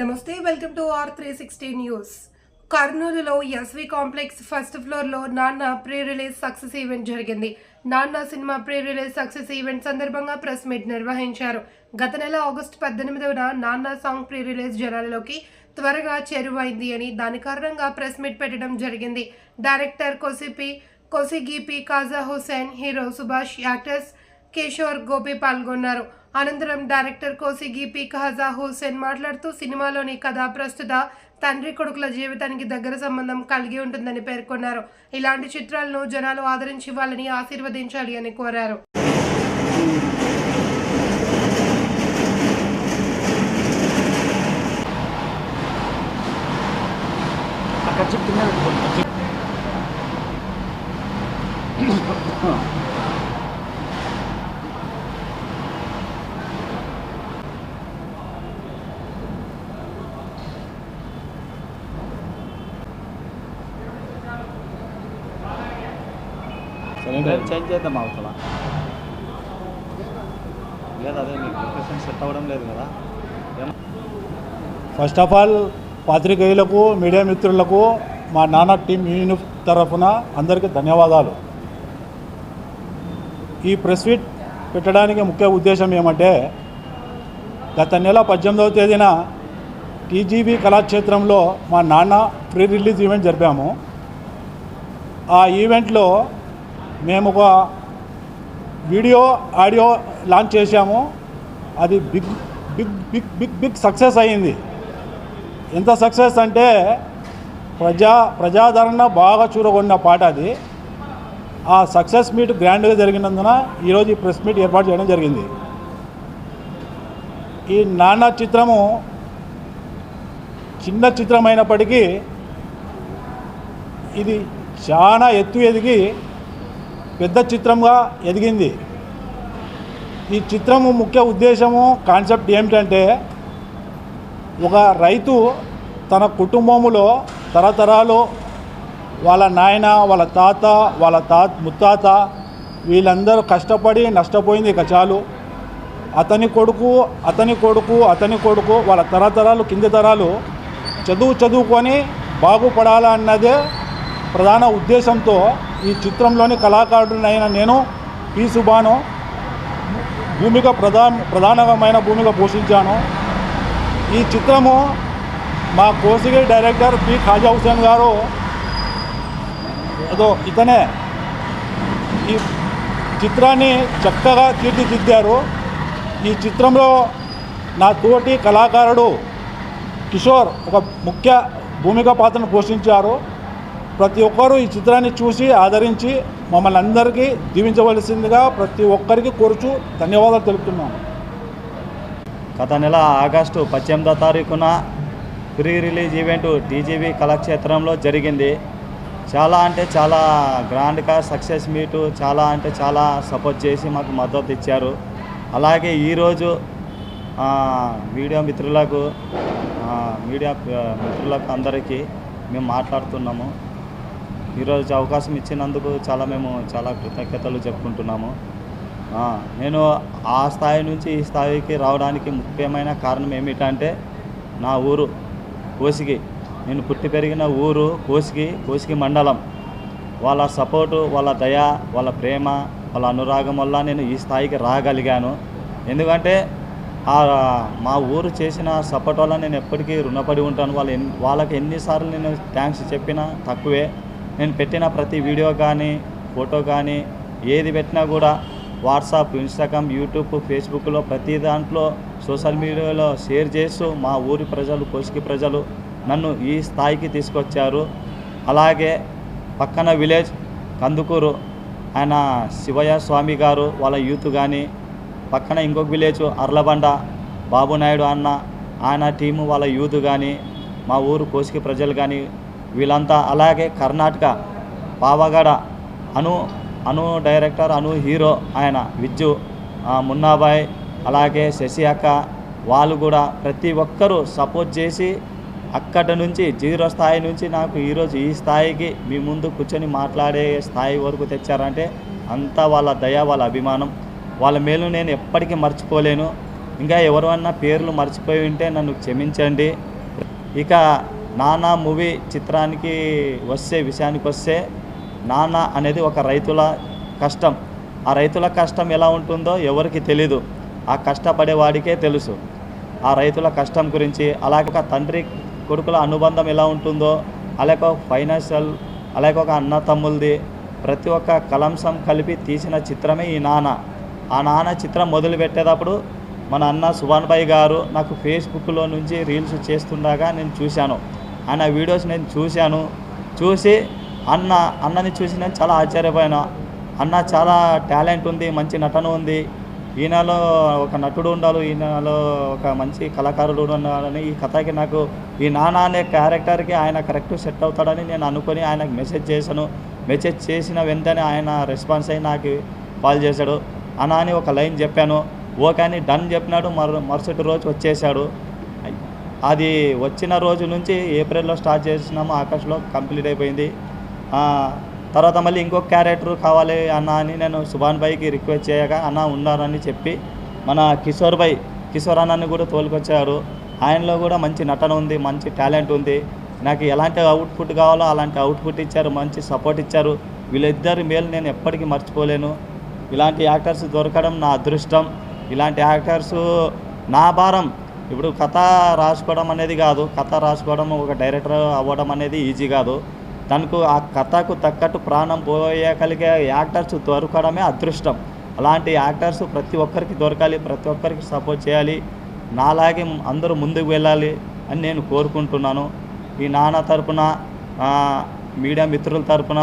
నమస్తే welcome to R three sixty news. కర్నూలులో SV complex first ఫ్లోర్లో Nanna pre release success event జరిగింది. Nanna cinema pre release success event సందర్భంగా press meet నిర్వహించారు. గత నెల ఆగస్టు పద్దెనిమిదవన నాన్న సాంగ్ ప్రీ రిలీజ్ జనాలలోకి త్వరగా చేరువైంది అని దాని కారణంగా ప్రెస్ మీట్ పెట్టడం జరిగింది. డైరెక్టర్ కొసిపి కొసిగిపి కాజా హుసేన్ హీరో సుభాష్ యాక్టర్స్ కిషోర్ గోపి పాల్గొన్నారు. అనంతరం డైరెక్టర్ కోసిగి పి ఖజా హుసేన్ మాట్లాడుతూ సినిమాలోని కథ ప్రస్తుత తండ్రి కొడుకుల జీవితానికి దగ్గర సంబంధం కలిగి ఉంటుందని పేర్కొన్నారు. ఇలాంటి చిత్రాలను జనాలు ఆదరించి వాళ్ళని ఆశీర్వదించాలి అని కోరారు. అక్కడ చేంజ్ చేద్దాం అవతల. లేదు అదే మీకు లొకేషన్ సెట్ అవ్వడం లేదు కదా. ఫస్ట్ ఆఫ్ ఆల్ పాత్రికేయులకు మీడియా మిత్రులకు మా నాన్న టీం యూనిట్ తరఫున అందరికీ ధన్యవాదాలు. ఈ ప్రెస్ మీట్ పెట్టడానికి ముఖ్య ఉద్దేశం ఏమంటే గత నెల పద్దెనిమిదవ తేదీన టీజీబీ కళాక్షేత్రంలో మా నాన్న ప్రీ రిలీజ్ ఈవెంట్ జరిపాము. ఆ ఈవెంట్లో మేము ఒక వీడియో ఆడియో లాంచ్ చేశాము. అది big big big big big success అయ్యింది ఎంత సక్సెస్ అంటే ప్రజా ప్రజాదరణ బాగా చూరగొన్న పాట అది. ఆ సక్సెస్ మీట్ గ్రాండ్గా జరిగినందున ఈరోజు ఈ ప్రెస్ మీట్ ఏర్పాటు చేయడం జరిగింది. ఈ నాన్న చిత్రము చిన్న చిత్రమైనప్పటికీ ఇది చాలా ఎత్తు ఎదిగి పెద్ద చిత్రంగా ఎదిగింది. ఈ చిత్రము ముఖ్య ఉద్దేశము కాన్సెప్ట్ ఏమిటంటే ఒక రైతు తన కుటుంబములో తరతరాలు వాళ్ళ నాయన వాళ్ళ తాత వాళ్ళ తాత ముత్తాత వీళ్ళందరూ కష్టపడి నష్టపోయింది ఇక చాలు. అతని కొడుకు అతని కొడుకు అతని కొడుకు వాళ్ళ తరతరాలు కింది తరాలు చదువు చదువుకొని బాగుపడాలన్నదే ప్రధాన ఉద్దేశంతో ఈ చిత్రంలోని కళాకారుడినైన నేను పి. సుబాను భూమిక ప్రధాన ప్రధానమైన భూమిక పోషించాను. ఈ చిత్రము మా కోసిగిరి డైరెక్టర్ పి. ఖాజా హుసేన్ గారు అదో ఇతనే ఈ చిత్రాన్ని చక్కగా తీర్చిదిద్దారు. ఈ చిత్రంలో నా తోటి కళాకారుడు కిషోర్ ఒక ముఖ్య భూమిక పాత్రను పోషించారు. ప్రతి ఒక్కరూ ఈ చిత్రాన్ని చూసి ఆదరించి మమ్మల్ని అందరికీ దీవించవలసిందిగా ప్రతి ఒక్కరికి కోరుచు ధన్యవాదాలు తెలుపుతున్నాను గత నెల ఆగస్టు పద్దెనిమిదో తారీఖున ప్రీ రిలీజ్ ఈవెంట్ టీజీవీ కళాక్షేత్రంలో జరిగింది. చాలా అంటే చాలా గ్రాండ్గా సక్సెస్ మీటు చాలా అంటే చాలా సపోర్ట్ చేసి మాకు మద్దతు ఇచ్చారు. అలాగే ఈరోజు మీడియా మిత్రులకు మీడియా మిత్రులకు అందరికీ మేము మాట్లాడుతున్నాము. ఈరోజు అవకాశం ఇచ్చినందుకు చాలా మేము చాలా కృతజ్ఞతలు చెప్పుకుంటున్నాము. నేను ఆ స్థాయి నుంచి ఈ స్థాయికి రావడానికి ముఖ్యమైన కారణం ఏమిటంటే నా ఊరు కోసిగి. నేను పుట్టి పెరిగిన ఊరు కోసిగి కోసిగి మండలం. వాళ్ళ సపోర్టు వాళ్ళ దయ వాళ్ళ ప్రేమ వాళ్ళ అనురాగం వల్ల నేను ఈ స్థాయికి రాగలిగాను. ఎందుకంటే ఆ మా ఊరు చేసిన సపోర్ట్ వల్ల నేను ఎప్పటికీ రుణపడి ఉంటాను. వాళ్ళు వాళ్ళకి ఎన్నిసార్లు నేను థ్యాంక్స్ చెప్పినా తక్కువే. నేను పెట్టిన ప్రతి వీడియో కానీ ఫోటో కానీ ఏది పెట్టినా కూడా వాట్సాప్ ఇన్స్టాగ్రామ్ యూట్యూబ్ ఫేస్బుక్లో ప్రతి దాంట్లో సోషల్ మీడియాలో షేర్ చేస్తూ మా ఊరి ప్రజలు కోసికి ప్రజలు నన్ను ఈ స్థాయికి తీసుకొచ్చారు. అలాగే పక్కన విలేజ్ కందుకూరు ఆయన శివయ్య స్వామి గారు వాళ్ళ యూత్ కానీ పక్కన ఇంకొక విలేజ్ అర్లబండ బాబు నాయుడు అన్న ఆయన టీము వాళ్ళ యూత్ కానీ మా ఊరు కోసికి ప్రజలు కానీ వీళ్ళంతా అలాగే కర్ణాటక పావగడ అను అను డైరెక్టర్ అను హీరో ఆయన విజ్జు మున్నాబాయ్ అలాగే శశి అక్క వాళ్ళు కూడా ప్రతి ఒక్కరూ సపోర్ట్ చేసి అక్కడి నుంచి జీరో స్థాయి నుంచి నాకు ఈరోజు ఈ స్థాయికి మీ ముందు కూర్చొని మాట్లాడే స్థాయి వరకు తెచ్చారంటే అంతా వాళ్ళ దయ వాళ్ళ అభిమానం. వాళ్ళ మేలు నేను ఎప్పటికీ మర్చిపోలేను. ఇంకా ఎవరైనా పేర్లు మర్చిపోయి ఉంటే నన్ను క్షమించండి. ఇక నానా మూవీ చిత్రానికి వస్తే విషయానికి వస్తే నాన్న అనేది ఒక రైతుల కష్టం. ఆ రైతుల కష్టం ఎలా ఉంటుందో ఎవరికి తెలీదు. ఆ కష్టపడే వాడికే తెలుసు. ఆ రైతుల కష్టం గురించి అలాగే ఒక తండ్రి కొడుకుల అనుబంధం ఎలా ఉంటుందో అలాగే ఒక ఫైనాన్షియల్ అలాగే ఒక అన్న తమ్ములది ప్రతి ఒక్క కలంసం కలిపి తీసిన చిత్రమే ఈ నాన్న ఆ నాన్న చిత్రం మొదలు పెట్టేటప్పుడు మన అన్న సుభాన్ భాయ్ గారు నాకు ఫేస్బుక్లో నుంచి రీల్స్ చేస్తుండగా నేను చూశాను. ఆయన వీడియోస్ నేను చూశాను. చూసి అన్న అన్నని చూసి నేను చాలా ఆశ్చర్యపోయాను. అన్న చాలా టాలెంట్ ఉంది మంచి నటన ఉంది. ఈయనలో ఒక నటుడు ఉండాలి ఈయనలో ఒక మంచి కళాకారుడు ఉండాలని ఈ కథకి నాకు ఈ నాన్న అనే క్యారెక్టర్కి ఆయన కరెక్ట్ సెట్ అవుతాడని నేను అనుకొని ఆయనకు మెసేజ్ చేశాను. మెసేజ్ చేసిన వెంటనే ఆయన రెస్పాన్స్ అయ్యి నాకు కాల్ చేశాడు. అన్న అని ఒక లైన్ చెప్పాను. ఓకే అని డన్ చెప్పినాడు మరు మరుసటి రోజు వచ్చేసాడు అది వచ్చిన రోజు నుంచి ఏప్రిల్లో స్టార్ట్ చేసినాము ఆకాష్లో కంప్లీట్ అయిపోయింది. తర్వాత మళ్ళీ ఇంకొక క్యారెక్టర్ కావాలి అన్న అని నేను సుభాన్ భాయ్కి రిక్వెస్ట్ చేయగా అన్న ఉన్నారని చెప్పి మన కిషోర్ భాయ్ కిషోర్ అన్నని కూడా తోలుకొచ్చారు. ఆయనలో కూడా మంచి నటన ఉంది మంచి టాలెంట్ ఉంది. నాకు ఎలాంటి అవుట్పుట్ కావాలో అలాంటి అవుట్పుట్ ఇచ్చారు మంచి సపోర్ట్ ఇచ్చారు. వీళ్ళిద్దరి మేలు నేను ఎప్పటికీ మర్చిపోలేను. ఇలాంటి యాక్టర్స్ దొరకడం నా అదృష్టం. ఇలాంటి యాక్టర్స్ నా భారం. ఇప్పుడు కథ రాసుకోవడం అనేది కాదు. కథ రాసుకోవడం ఒక డైరెక్టర్ అవ్వడం అనేది ఈజీ కాదు. తనకు ఆ కథకు తగ్గట్టు ప్రాణం పోయగలిగే యాక్టర్స్ దొరకడమే అదృష్టం. అలాంటి యాక్టర్స్ ప్రతి ఒక్కరికి దొరకాలి ప్రతి ఒక్కరికి సపోర్ట్ చేయాలి. నాలాగే అందరూ ముందుకు వెళ్ళాలి అని నేను కోరుకుంటున్నాను. ఈ నాన్న తరపున మీడియా మిత్రుల తరపున